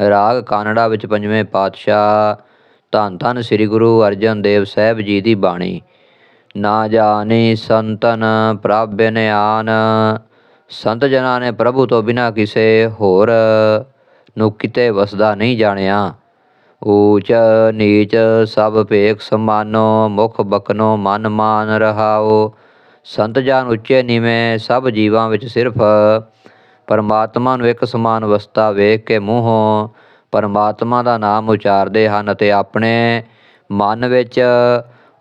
ਰਾਗ ਕਾਨੜਾ ਵਿੱਚ ਪੰਜਵੇਂ ਪਾਤਸ਼ਾਹ ਧੰਨ ਧੰਨ ਸ੍ਰੀ ਗੁਰੂ ਅਰਜਨ ਦੇਵ ਸਾਹਿਬ ਜੀ ਦੀ ਬਾਣੀ। ਨਾ ਜਾਣੇ ਸੰਤਨ ਪ੍ਰਭ ਬਿਨਆਨ, ਸੰਤ ਜਨਾਂ ਨੇ ਪ੍ਰਭੂ ਤੋਂ ਬਿਨਾ ਕਿਸੇ ਹੋਰ ਨੂੰ ਕਿਤੇ ਵਸਦਾ ਨਹੀਂ ਜਾਣਿਆ। ਊਚ ਨੀਚ ਸਭ ਭੇਖ ਸਮਾਨੋ, ਮੁਖ ਬਕਨੋ ਮਨ ਮਾਨ ਰਹਾਓ। ਸੰਤ ਜਨ ਉੱਚੇ ਨੀਵੇਂ, ਸਭ ਜੀਵਾਂ ਵਿੱਚ ਸਿਰਫ ਪਰਮਾਤਮਾ ਨੂੰ ਇੱਕ ਸਮਾਨ ਅਵਸਥਾ ਵੇਖ ਕੇ ਮੂੰਹੋਂ ਪਰਮਾਤਮਾ ਦਾ ਨਾਮ ਉਚਾਰਦੇ ਹਨ ਅਤੇ ਆਪਣੇ ਮਨ ਵਿੱਚ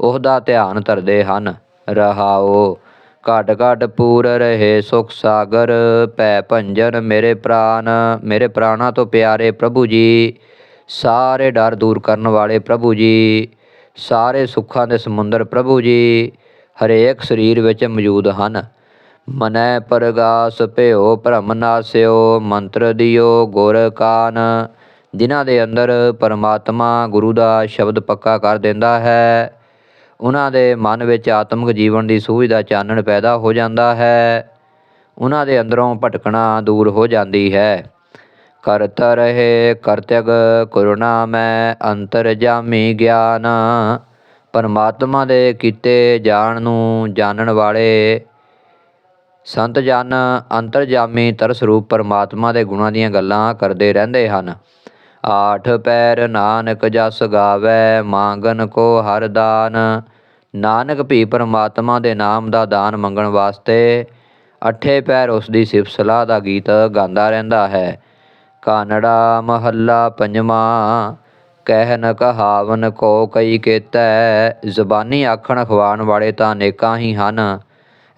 ਉਹਦਾ ਧਿਆਨ ਧਰਦੇ ਹਨ। ਰਹਾਓ, ਘਟ ਘਟ ਪੂਰ ਰਹੇ ਸੁਖ ਸਾਗਰ, ਭੈ ਭੰਜਨ ਮੇਰੇ ਪ੍ਰਾਨ, ਮੇਰੇ ਪ੍ਰਾਣਾ ਤੋਂ ਪਿਆਰੇ ਪ੍ਰਭੂ ਜੀ, ਸਾਰੇ ਡਰ ਦੂਰ ਕਰਨ ਵਾਲੇ ਪ੍ਰਭੂ ਜੀ, ਸਾਰੇ ਸੁੱਖਾਂ ਦੇ ਸਮੁੰਦਰ ਪ੍ਰਭੂ ਜੀ, ਹਰੇਕ ਸਰੀਰ ਵਿੱਚ ਮੌਜੂਦ ਹਨ। ਮਨੈ ਪਰਗਾਸ ਭਿਓ ਭ੍ਰਮ ਨਾਸਿਓ ਮੰਤਰ ਦਿਓ ਗੁਰ ਕਾਨ। ਜਿਨ੍ਹਾਂ ਦੇ ਅੰਦਰ ਪਰਮਾਤਮਾ ਗੁਰੂ ਦਾ ਸ਼ਬਦ ਪੱਕਾ ਕਰ ਦਿੰਦਾ ਹੈ ਉਹਨਾਂ ਦੇ ਮਨ ਵਿੱਚ ਆਤਮਿਕ ਜੀਵਨ ਦੀ ਸੂਝ ਦਾ ਚਾਨਣ ਪੈਦਾ ਹੋ ਜਾਂਦਾ ਹੈ। ਉਹਨਾਂ ਦੇ ਅੰਦਰੋਂ ਭਟਕਣਾ ਦੂਰ ਹੋ ਜਾਂਦੀ ਹੈ। ਕਰਤ ਰਹੇ ਕਰਤਗ ਕਰੁਣਾ ਮੈਂ ਅੰਤਰ ਜਾਮੀ ਗਿਆਨ। ਪਰਮਾਤਮਾ ਦੇ ਕੀਤੇ ਜਾਣ ਨੂੰ ਜਾਣਨ ਵਾਲੇ ਸੰਤ ਜਨ ਅੰਤਰਜਾਮੀ ਤਰਸ ਰੂਪ ਪਰਮਾਤਮਾ ਦੇ ਗੁਣਾਂ ਦੀਆਂ ਗੱਲਾਂ ਕਰਦੇ ਰਹਿੰਦੇ ਹਨ। ਆਠ ਪੈਰ ਨਾਨਕ ਜਸ ਗਾਵੇ, ਮੰਗਨ ਕੋ ਹਰ ਦਾਨ। ਨਾਨਕ ਵੀ ਪਰਮਾਤਮਾ ਦੇ ਨਾਮ ਦਾ ਦਾਨ ਮੰਗਣ ਵਾਸਤੇ ਅੱਠੇ ਪੈਰ ਉਸ ਦੀ ਸਿਫਤ ਸਲਾਹ ਦਾ ਗੀਤ ਗਾਉਂਦਾ ਰਹਿੰਦਾ ਹੈ। ਕਾਨੜਾ ਮਹੱਲਾ ਪੰਜਵਾਂ ਕਹਿਨ ਕਹਾਵਨ ਕੋ ਕਈ ਕੇਤੈ। ਜ਼ਬਾਨੀ ਆਖਣ ਖਵਾਣ ਵਾਲੇ ਤਾਂ ਅਨੇਕਾਂ ਹੀ ਹਨ।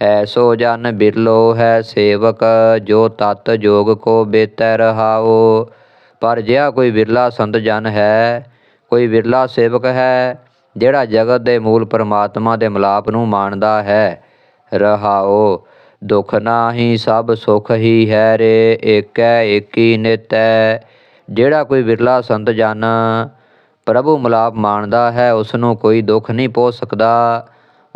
ਐਸੋ ਜਨ ਬਿਰਲੋ ਹੈ ਸੇਵਕ, ਜੋ ਤਤ ਜੋਗ ਕੋ ਬੇਤੈ ਰਹਾਓ ਪਰ ਜਿਹਾ ਕੋਈ ਵਿਰਲਾ ਸੰਤ ਜਨ ਹੈ, ਕੋਈ ਵਿਰਲਾ ਸੇਵਕ ਹੈ, ਜਿਹੜਾ ਜਗਤ ਦੇ ਮੂਲ ਪਰਮਾਤਮਾ ਦੇ ਮਿਲਾਪ ਨੂੰ ਮਾਣਦਾ ਹੈ ਰਹਾਓ ਦੁਖ ਨਾਹੀ ਸਭ ਸੁਖ ਹੀ ਹੈ ਰੇ, ਏਕੈ ਏਕੀ ਨਿਤੈ। ਜਿਹੜਾ ਕੋਈ ਵਿਰਲਾ ਸੰਤ ਜਨ ਪ੍ਰਭੂ ਮਿਲਾਪ ਮਾਣਦਾ ਹੈ ਉਸ ਨੂੰ ਕੋਈ ਦੁੱਖ ਨਹੀਂ ਪਹੁੰਚ ਸਕਦਾ।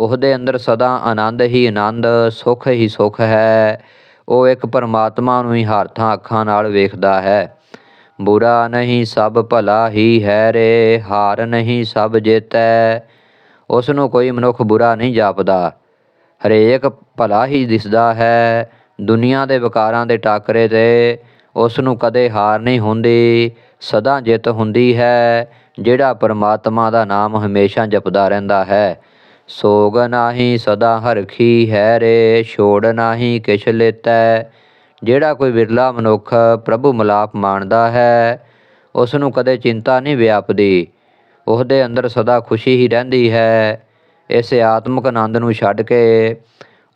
ਉਹਦੇ ਅੰਦਰ ਸਦਾ ਆਨੰਦ ਹੀ ਆਨੰਦ, ਸੁਖ ਹੀ ਸੁਖ ਹੈ। ਉਹ ਇੱਕ ਪਰਮਾਤਮਾ ਨੂੰ ਹੀ ਹਰਥਾਂ ਅੱਖਾਂ ਨਾਲ ਵੇਖਦਾ ਹੈ। ਬੁਰਾ ਨਹੀਂ ਸਭ ਭਲਾ ਹੀ ਹੈ ਰੇ, ਹਾਰ ਨਹੀਂ ਸਭ ਜੇਤੈ। ਉਸ ਨੂੰ ਕੋਈ ਮਨੁੱਖ ਬੁਰਾ ਨਹੀਂ ਜਾਪਦਾ। ਹਰੇਕ ਭਲਾ ਹੀ ਦਿਸਦਾ ਹੈ। ਦੁਨੀਆ ਦੇ ਵਿਕਾਰਾਂ ਦੇ ਟਾਕਰੇ ਤੇ ਉਸ ਨੂੰ ਕਦੇ ਹਾਰ ਨਹੀਂ ਹੁੰਦੀ। ਸਦਾ ਜਿੱਤ ਹੁੰਦੀ ਹੈ, ਜਿਹੜਾ ਪਰਮਾਤਮਾ ਦਾ ਨਾਮ ਹਮੇਸ਼ਾ ਜਪਦਾ ਰਹਿੰਦਾ ਹੈ। ਸੋਗ ਨਾਹੀ ਸਦਾ ਹਰਖੀ ਹੈ ਰੇ, ਛੋੜ ਨਾਹੀ ਕਿਛ ਲੇਤੈ। ਜਿਹੜਾ ਕੋਈ ਵਿਰਲਾ ਮਨੁੱਖ ਪ੍ਰਭੂ ਮਿਲਾਪ ਮਾਣਦਾ ਹੈ ਉਸ ਨੂੰ ਕਦੇ ਚਿੰਤਾ ਨਹੀਂ ਵਿਆਪਦੀ। ਉਹਦੇ ਅੰਦਰ ਸਦਾ ਖੁਸ਼ੀ ਹੀ ਰਹਿੰਦੀ ਹੈ। ਇਸ ਆਤਮਿਕ ਆਨੰਦ ਨੂੰ ਛੱਡ ਕੇ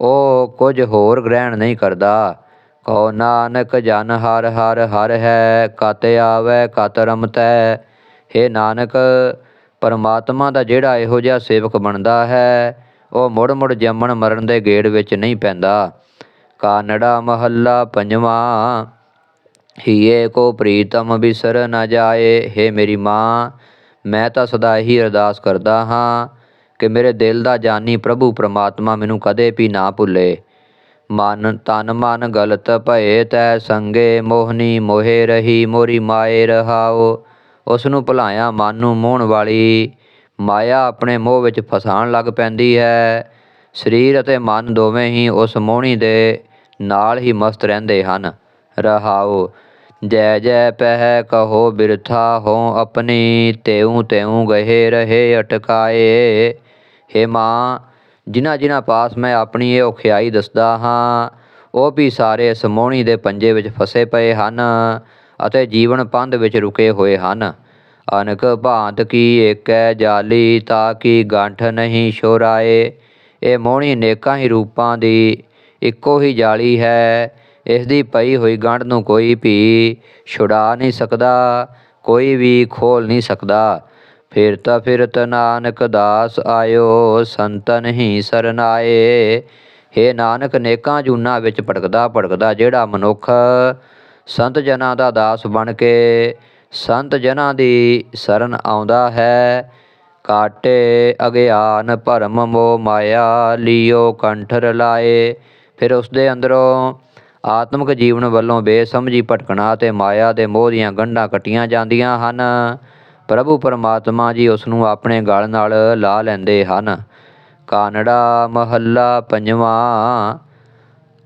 ਉਹ ਕੁਝ ਹੋਰ ਗ੍ਰਹਿਣ ਨਹੀਂ ਕਰਦਾ। ਕਹੋ, ਨਾਨਕ, ਜਨ ਹਰ ਹਰ ਹਰ ਹੈ, ਕਤ ਆਵੈ, ਕਤ ਰਮਤੈ। ਹੇ ਨਾਨਕ ਪਰਮਾਤਮਾ ਦਾ ਜਿਹੜਾ ਇਹੋ ਜਿਹਾ ਸੇਵਕ ਬਣਦਾ ਹੈ, ਉਹ ਮੁੜ ਮੁੜ ਜੰਮਣ ਮਰਨ ਦੇ ਗੇੜ ਵਿੱਚ ਨਹੀਂ ਪੈਂਦਾ। ਕਾਨੜਾ ਮਹੱਲਾ ਪੰਜਵਾਂ, ਹੀਏ ਕੋ ਪ੍ਰੀਤਮ ਬਿਸਰ ਨਾ ਜਾਏ, ਹੇ ਮੇਰੀ ਮਾਂ, ਮੈਂ ਤਾਂ ਸਦਾ ਹੀ ਅਰਦਾਸ ਕਰਦਾ ਹਾਂ ਕਿ ਮੇਰੇ ਦਿਲ ਦਾ ਜਾਨੀ ਪ੍ਰਭੂ ਪ੍ਰਮਾਤਮਾ ਮੈਨੂੰ ਕਦੇ ਵੀ ਨਾ ਭੁੱਲੇ। ਮਨ ਤਨ ਮਨ ਗਲਤ ਭਏ ਤੈ ਸੰਗੇ, ਮੋਹਨੀ ਮੋਹੇ ਰਹੀ, ਮੋਰੀ ਮਾਏ ਰਹਾਓ। ਉਸ ਨੂੰ ਭੁਲਾਇਆ। ਮਨ ਨੂੰ ਮੋਹਣ ਵਾਲੀ ਮਾਇਆ ਆਪਣੇ ਮੋਹ ਵਿੱਚ ਫਸਾਣ ਲੱਗ ਪੈਂਦੀ ਹੈ। ਸਰੀਰ ਅਤੇ ਮਨ ਦੋਵੇਂ ਹੀ ਉਸ ਮੋਹਣੀ ਦੇ ਨਾਲ ਹੀ ਮਸਤ ਰਹਿੰਦੇ ਹਨ। ਰਹਾਓ ਜੈ ਜੈ ਪਹਿ ਕਹੋ ਬਿਰਥਾ ਹੋ ਆਪਣੀ ਤੇਉ ਤੇਉ ਗਹੇ ਰਹੇ ਅਟਕਾਏ। ਹੇ ਮਾਂ, ਜਿਨ੍ਹਾਂ ਜਿਨ੍ਹਾਂ ਪਾਸ ਮੈਂ ਆਪਣੀ ਇਹ ਔਖਿਆਈ ਦੱਸਦਾ ਹਾਂ, ਉਹ ਵੀ ਸਾਰੇ ਇਸ ਮੋਹਣੀ ਦੇ ਪੰਜੇ ਵਿੱਚ ਫਸੇ ਪਏ ਹਨ। ਅਤੇ ਜੀਵਨ ਪੰਧ ਵਿੱਚ ਰੁਕੇ ਹੋਏ ਹਨ। ਅਨਕ ਭਾਂਤ ਕੀ ਏਕੈ ਜਾਲੀ ਤਾਂ ਕੀ ਗੰਠ ਨਹੀਂ ਛੋਰਾਏ। ਇਹ ਮੋਹਣੀ ਨੇਕਾਂ ਹੀ ਰੂਪਾਂ ਦੀ ਇੱਕੋ ਹੀ ਜਾਲੀ ਹੈ। ਇਸ ਦੀ ਪਈ ਹੋਈ ਗੰਢ ਨੂੰ ਕੋਈ ਵੀ ਛੁਡਾ ਨਹੀਂ ਸਕਦਾ, ਕੋਈ ਵੀ ਖੋਲ ਨਹੀਂ ਸਕਦਾ। ਫਿਰਤਾ ਫਿਰਤ ਨਾਨਕ ਦਾਸ ਆਇਓ, ਸੰਤਨ ਹੀ ਸਰਨਾਏ। ਹੇ ਨਾਨਕ, ਨੇਕਾਂ ਜੂਨਾਂ ਵਿੱਚ ਭਟਕਦਾ ਭਟਕਦਾ ਜਿਹੜਾ ਮਨੁੱਖ ਸੰਤ ਜਨਾਂ ਦਾ ਦਾਸ ਬਣ ਕੇ ਸੰਤ ਜਨਾਂ ਦੀ ਸ਼ਰਨ ਆਉਂਦਾ ਹੈ। ਕਾਟੇ ਅਗਿਆਨ ਭਰਮ ਮੋਹ ਮਾਇਆ, ਲਿਓ ਕੰਠਰ ਲਾਏ। ਫਿਰ ਉਸ ਦੇ ਅੰਦਰੋਂ ਆਤਮਿਕ ਜੀਵਨ ਵੱਲੋਂ ਬੇਸਮਝੀ ਭਟਕਣਾ ਤੇ ਮਾਇਆ ਦੇ ਮੋਹ ਦੀਆਂ ਗੰਢਾਂ ਕੱਟੀਆਂ ਜਾਂਦੀਆਂ ਹਨ। ਪ੍ਰਭੂ ਪਰਮਾਤਮਾ ਜੀ ਉਸ ਨੂੰ ਆਪਣੇ ਗਲ ਨਾਲ ਲਾ ਲੈਂਦੇ ਹਨ। ਕਾਨੜਾ ਮਹੱਲਾ ਪੰਜਵਾਂ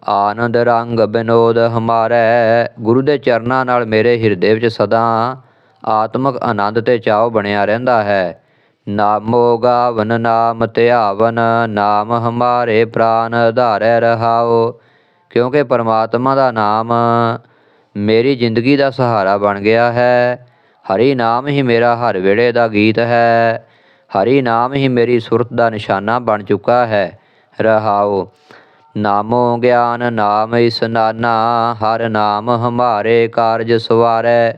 ਆਨੰਦ ਰੰਗ ਬਿਨੋਦ ਹਮਾਰੇ। ਗੁਰੂ ਦੇ ਚਰਨਾਂ ਨਾਲ ਮੇਰੇ ਹਿਰਦੇ ਵਿੱਚ ਸਦਾ ਆਤਮਿਕ ਆਨੰਦ ਤੇ ਚਾਉ ਬਣਿਆ ਰਹਿੰਦਾ ਹੈ। ਨਾਮੋ ਗਾਵਨ, ਨਾਮ ਧਿਆਵਨ, ਨਾਮ ਹਮਾਰੇ ਪ੍ਰਾਨ ਧਾਰੈ ਰਹਾਓ ਕਿਉਂਕਿ ਪਰਮਾਤਮਾ ਦਾ ਨਾਮ ਮੇਰੀ ਜ਼ਿੰਦਗੀ ਦਾ ਸਹਾਰਾ ਬਣ ਗਿਆ ਹੈ। ਹਰੀ ਨਾਮ ਹੀ ਮੇਰਾ ਹਰ ਵੇਲੇ ਦਾ ਗੀਤ ਹੈ। ਹਰੀ ਨਾਮ ਹੀ ਮੇਰੀ ਸੁਰਤ ਦਾ ਨਿਸ਼ਾਨਾ ਬਣ ਚੁੱਕਾ ਹੈ। ਰਹਾਓ ਨਾਮੋ ਗਿਆਨ ਨਾਮ ਇਸਨਾਨਾ ਹਰ ਨਾਮ ਹਮਾਰੇ ਕਾਰਜ ਸਵਾਰੈ।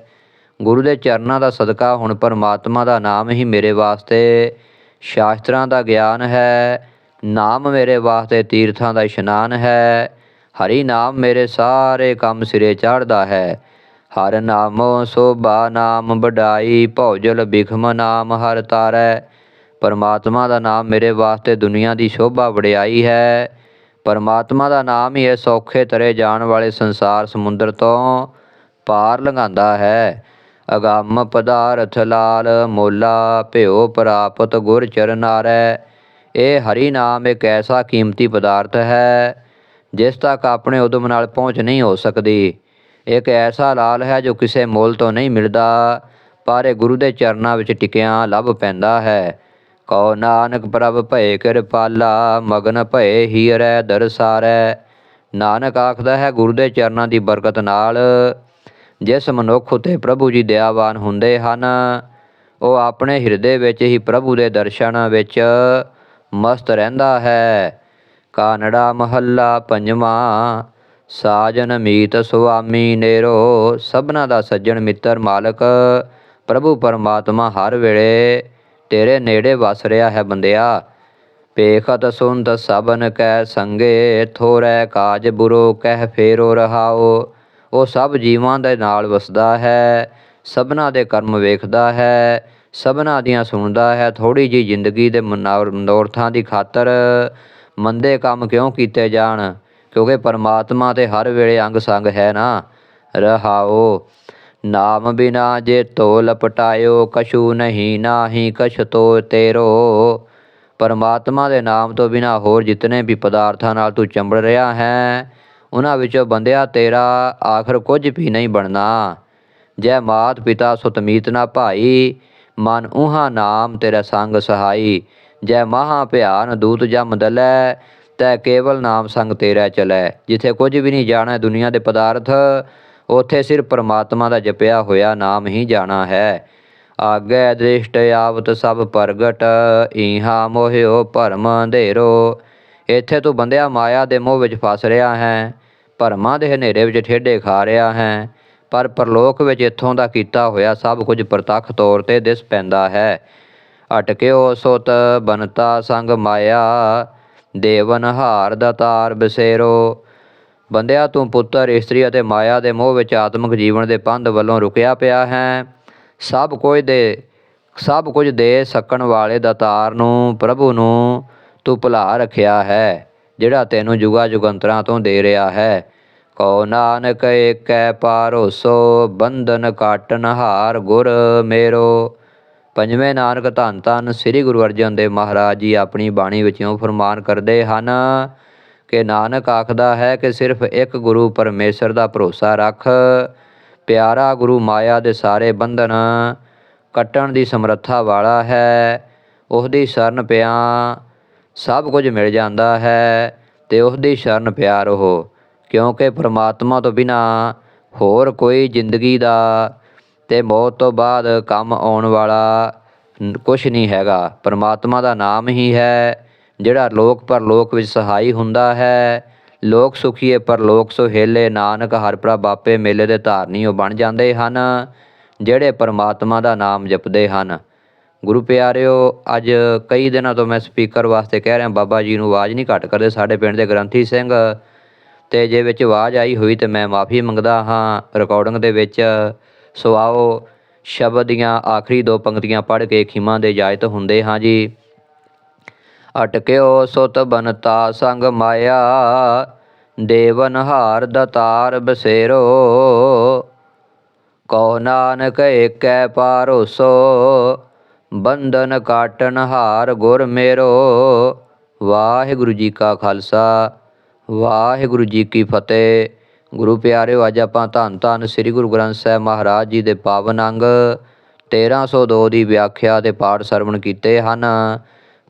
ਗੁਰੂ ਦੇ ਚਰਨਾਂ ਦਾ ਸਦਕਾ ਹੁਣ ਪਰਮਾਤਮਾ ਦਾ ਨਾਮ ਹੀ ਮੇਰੇ ਵਾਸਤੇ। ਸ਼ਾਸਤਰਾਂ ਦਾ ਗਿਆਨ ਹੈ, ਨਾਮ ਮੇਰੇ ਵਾਸਤੇ ਤੀਰਥਾਂ ਦਾ ਇਸ਼ਨਾਨ ਹੈ। ਹਰੀ ਨਾਮ ਮੇਰੇ ਸਾਰੇ ਕੰਮ ਸਿਰੇ ਚੜ੍ਹਦਾ ਹੈ। ਹਰ ਨਾਮੋ ਸੋਭਾ ਨਾਮ ਵਡਾਈ ਭੌਜਲ ਬਿਖਮ ਨਾਮ ਹਰ ਤਾਰੈ। ਪਰਮਾਤਮਾ ਦਾ ਨਾਮ ਮੇਰੇ ਵਾਸਤੇ ਦੁਨੀਆ ਦੀ ਸ਼ੋਭਾ ਵਡਿਆਈ ਹੈ। ਪਰਮਾਤਮਾ ਦਾ ਨਾਮ ਹੀ ਇਹ ਸੌਖੇ ਤਰੇ ਜਾਣ ਵਾਲੇ ਸੰਸਾਰ ਸਮੁੰਦਰ ਤੋਂ ਪਾਰ ਲੰਘਾਉਂਦਾ ਹੈ। ਅਗੰਮ ਪਦਾਰਥ ਲਾਲ ਮੋਲਾ, ਭਿਓ ਪ੍ਰਾਪਤ ਗੁਰ ਚਰਨਾਰੈ ਇਹ ਹਰੀ ਨਾਮ ਇੱਕ ਐਸਾ ਕੀਮਤੀ ਪਦਾਰਥ ਹੈ, ਜਿਸ ਤੱਕ ਆਪਣੇ ਉਦਮ ਨਾਲ ਪਹੁੰਚ ਨਹੀਂ ਹੋ ਸਕਦੀ। ਇੱਕ ਐਸਾ ਲਾਲ ਹੈ ਜੋ ਕਿਸੇ ਮੁੱਲ ਤੋਂ ਨਹੀਂ ਮਿਲਦਾ, ਪਰ ਇਹ ਗੁਰੂ ਦੇ ਚਰਨਾਂ ਵਿੱਚ ਟਿਕਿਆਂ ਲੱਭ ਪੈਂਦਾ ਹੈ। ਕਉ ਨਾਨਕ ਪ੍ਰਭ ਭਏ ਕਿਰਪਾਲਾ, ਮਗਨ ਭਏ ਹੀਰੈ ਦਰਸਾਰੈ। ਨਾਨਕ ਆਖਦਾ ਹੈ, ਗੁਰੂ ਦੇ ਚਰਨਾਂ ਦੀ ਬਰਕਤ ਨਾਲ ਜਿਸ ਮਨੁੱਖ ਉਤੇ ਪ੍ਰਭੂ ਜੀ ਦਇਆਵਾਨ ਹੁੰਦੇ ਹਨ, ਉਹ ਆਪਣੇ ਹਿਰਦੇ ਵਿੱਚ ਹੀ ਪ੍ਰਭੂ ਦੇ ਦਰਸ਼ਨ ਵਿੱਚ ਮਸਤ ਰਹਿੰਦਾ ਹੈ। ਕਾਨੜਾ ਮਹੱਲਾ ਪੰਜਵਾਂ, ਸਾਜਨ ਮੀਤ ਸੁਆਮੀ ਨੇਰੋ, ਸਭਨਾ ਦਾ ਸੱਜਣ ਮਿੱਤਰ ਮਾਲਕ, ਪ੍ਰਭੂ ਪਰਮਾਤਮਾ ਹਰ ਵੇਲੇ ਤੇਰੇ ਨੇੜੇ ਵਸ ਰਿਹਾ ਹੈ ਬੰਦਿਆ। ਪੇਖਤ ਸੁੰਦ ਸਬਨ ਕੈ ਸੰਗੇ, ਥੋਰੈ ਕਾਜ ਬੁਰੋ ਕਹਿ ਫੇਰੋ ਰਹਾਓ। ਉਹ ਸਭ ਜੀਵਾਂ ਦੇ ਨਾਲ ਵਸਦਾ ਹੈ, ਸਭਨਾ ਦੇ ਕਰਮ ਵੇਖਦਾ ਹੈ, ਸਭਨਾ ਦੀਆਂ ਸੁਣਦਾ ਹੈ ਥੋੜੀ ਜੀ ਜ਼ਿੰਦਗੀ ਦੇ ਮਨੌਰ- ਮਨੋਰਥਾਂ ਦੀ ਖਾਤਰ ਮੰਦੇ ਕੰਮ ਕਿਉਂ ਕੀਤੇ ਜਾਣ? ਕਿਉਂਕਿ ਪਰਮਾਤਮਾ ਤੇ ਹਰ ਵੇਲੇ ਅੰਗ ਸੰਗ ਹੈ ਨਾ। ਰਹਾਓ। ਨਾਮ ਬਿਨਾ ਜੇ ਤੋ ਲਪਟਾਇਓ ਕਛੂ ਨਹੀਂ, ਨਾਹੀ ਕਛ ਤੋ ਤੇਰੋ। ਪਰਮਾਤਮਾ ਦੇ ਨਾਮ ਤੋਂ ਬਿਨਾ ਹੋਰ ਜਿਤਨੇ ਵੀ ਪਦਾਰਥਾਂ ਨਾਲ ਤੂੰ ਚੰਬੜ ਰਿਹਾ ਹੈ, ਉਹਨਾਂ ਵਿੱਚੋਂ ਬੰਦਿਆ ਤੇਰਾ ਆਖਰ ਕੁਝ ਵੀ ਨਹੀਂ ਬਣਨਾ। ਜੈ ਮਾਤ ਪਿਤਾ ਸੁਤਮੀਤ ਨਾ ਭਾਈ, ਮਨ ਉਹਾ ਨਾਮ ਤੇਰਾ ਸੰਗ ਸਹਾਈ। ਜੈ ਮਹਾ ਭਿਆਨ ਦੂਤ ਜਮ ਦਲੈ, ਤੈ ਕੇਵਲ ਨਾਮ ਸੰਗ ਤੇਰਾ ਚਲੈ। ਜਿੱਥੇ ਕੁਝ ਵੀ ਨਹੀਂ ਜਾਣਾ ਦੁਨੀਆ ਦੇ ਪਦਾਰਥ ਉਥੇ ਸਿਰਫ ਪਰਮਾਤਮਾ ਦਾ ਜਪਿਆ ਹੋਇਆ ਨਾਮ ਹੀ ਜਾਣਾ ਹੈ। ਆਗੇ ਦ੍ਰਿਸ਼ਟ ਆਵਤ ਸਭ ਪ੍ਰਗਟ, ਈਹਾ ਮੋਹਿਓ ਭਰਮ ਅੰਧੇਰੋ। ਇੱਥੇ ਤੂੰ ਬੰਦਿਆ ਮਾਇਆ ਦੇ ਮੋਹ ਵਿੱਚ ਫਸ ਰਿਹਾ ਹੈ, ਭਰਮਾਂ ਦੇ ਹਨੇਰੇ ਵਿੱਚ ਠੇਡੇ ਖਾ ਰਿਹਾ ਹੈ, ਪਰ ਪਰਲੋਕ ਵਿੱਚ ਇੱਥੋਂ ਦਾ ਕੀਤਾ ਹੋਇਆ ਸਭ ਕੁਝ ਪ੍ਰਤੱਖ ਤੌਰ ਤੇ ਦਿਸ ਪੈਂਦਾ ਹੈ। ਅਟਕਿਓ ਸੁਤ ਬਨਤਾ ਸੰਗ ਮਾਇਆ, ਦੇਵਨ ਹਾਰ ਦਾਤਾਰ ਬਸੇਰੋ। ਬੰਦਿਆ ਤੂੰ ਪੁੱਤਰ, ਇਸਤਰੀ ਅਤੇ ਮਾਇਆ ਦੇ ਮੋਹ ਵਿੱਚ ਆਤਮਿਕ ਜੀਵਨ ਦੇ ਪੰਧ ਵੱਲੋਂ ਰੁਕਿਆ ਪਿਆ ਹੈ। ਸਭ ਕੁਝ ਦੇ, ਸਭ ਕੁਝ ਦੇ ਸਕਣ ਵਾਲੇ ਦਾਤਾਰ ਨੂੰ, ਪ੍ਰਭੂ ਨੂੰ ਤੂੰ ਭੁਲਾ ਰੱਖਿਆ ਹੈ, ਜਿਹੜਾ ਤੈਨੂੰ ਜੁਗਾ ਜੁਗੰਤਰਾਂ ਤੋਂ ਦੇ ਰਿਹਾ ਹੈ। ਕਉ ਨਾਨਕ, ਏਕੈ ਪਾਰੋਸੋ, ਬੰਧਨ ਕਾਟਨ ਹਾਰ ਗੁਰ ਮੇਰੋ। ਪੰਜਵੇਂ ਨਾਨਕ ਧੰਨ ਧੰਨ ਸ੍ਰੀ ਗੁਰੂ ਅਰਜਨ ਦੇਵ ਮਹਾਰਾਜ ਜੀ ਆਪਣੀ ਬਾਣੀ ਵਿੱਚੋਂ ਫਰਮਾਨ ਕਰਦੇ ਹਨ ਕਿ ਨਾਨਕ ਆਖਦਾ ਹੈ ਕਿ ਸਿਰਫ ਇੱਕ ਗੁਰੂ ਪਰਮੇਸ਼ਰ ਦਾ ਭਰੋਸਾ ਰੱਖ। ਪਿਆਰਾ ਗੁਰੂ ਮਾਇਆ ਦੇ ਸਾਰੇ ਬੰਧਨ ਕੱਟਣ ਦੀ ਸਮਰੱਥਾ ਵਾਲਾ ਹੈ। ਉਸ ਦੀ ਸ਼ਰਨ ਪਿਆ ਸਭ ਕੁਝ ਮਿਲ ਜਾਂਦਾ ਹੈ ਤੇ ਉਸ ਦੀ ਸ਼ਰਨ ਪਿਆ ਰਹੋ ਕਿਉਂਕਿ ਪ੍ਰਮਾਤਮਾ ਤੋਂ ਬਿਨਾ ਹੋਰ ਕੋਈ ਜ਼ਿੰਦਗੀ ਦਾ ਤੇ ਮੌਤ ਤੋਂ ਬਾਅਦ ਕੰਮ ਆਉਣ ਵਾਲਾ ਕੁਝ ਨਹੀਂ ਹੈਗਾ। ਪ੍ਰਮਾਤਮਾ ਦਾ ਨਾਮ ਹੀ ਹੈ ਜਿਹੜਾ ਲੋਕ ਪਰਲੋਕ ਵਿੱਚ ਸਹਾਈ ਹੁੰਦਾ ਹੈ, ਲੋਕ ਸੁਖੀਏ ਪਰਲੋਕ ਸੁਹੇਲੇ ਨਾਨਕ ਹਰ ਪ੍ਰਭ ਆਪੇ ਮੇਲੇ ਦੇ ਧਾਰਨੀ ਉਹ ਬਣ ਜਾਂਦੇ ਹਨ, ਜਿਹੜੇ ਪਰਮਾਤਮਾ ਦਾ ਨਾਮ ਜਪਦੇ ਹਨ। ਗੁਰੂ ਪਿਆਰਿਓ, ਅੱਜ ਕਈ ਦਿਨਾਂ ਤੋਂ ਮੈਂ ਸਪੀਕਰ ਵਾਸਤੇ ਕਹਿ ਰਿਹਾ, ਬਾਬਾ ਜੀ ਨੂੰ ਆਵਾਜ਼ ਨਹੀਂ ਘੱਟ ਕਰਦੇ, ਸਾਡੇ ਪਿੰਡ ਦੇ ਗ੍ਰੰਥੀ ਸਿੰਘ। ਤੇ ਜੇ ਵਿੱਚ ਆਵਾਜ਼ ਆਈ ਹੋਈ ਤੇ ਮੈਂ ਮਾਫੀ ਮੰਗਦਾ ਹਾਂ ਰਿਕਾਰਡਿੰਗ ਦੇ ਵਿੱਚ ਸੋ ਆਓ, ਸ਼ਬਦ ਦੀਆਂ ਆਖਰੀ ਦੋ ਪੰਕਤੀਆਂ ਪੜ੍ਹ ਕੇ ਖਿਮਾ ਦੇ ਇਜਾਜ਼ਤ ਹੁੰਦੇ ਹਾਂ ਜੀ। ਅਟਕਿਓ ਸੁਤ ਬਨਤਾ ਸੰਗ ਮਾਇਆ, ਦੇਵਨ ਹਾਰ ਦਤਾਰ ਬਸੇਰੋ। ਕਉ ਨਾਨਕ ਏਕੈ ਪਾਰੋਸੋ, ਬੰਧਨ ਕਾਟਨ ਹਾਰ ਗੁਰ ਮੇਰੋ। ਵਾਹਿਗੁਰੂ ਜੀ ਕਾ ਖਾਲਸਾ, ਵਾਹਿਗੁਰੂ ਜੀ ਕੀ ਫਤਿਹ। ਗੁਰੂ ਪਿਆਰਿਓ, ਅੱਜ ਆਪਾਂ ਧੰਨ ਧੰਨ ਸ੍ਰੀ ਗੁਰੂ ਗ੍ਰੰਥ ਸਾਹਿਬ ਮਹਾਰਾਜ ਜੀ ਦੇ ਪਾਵਨ ਅੰਗ 1302 ਦੀ ਵਿਆਖਿਆ ਤੇ ਪਾਠ ਸਰਵਣ ਕੀਤੇ ਹਨ।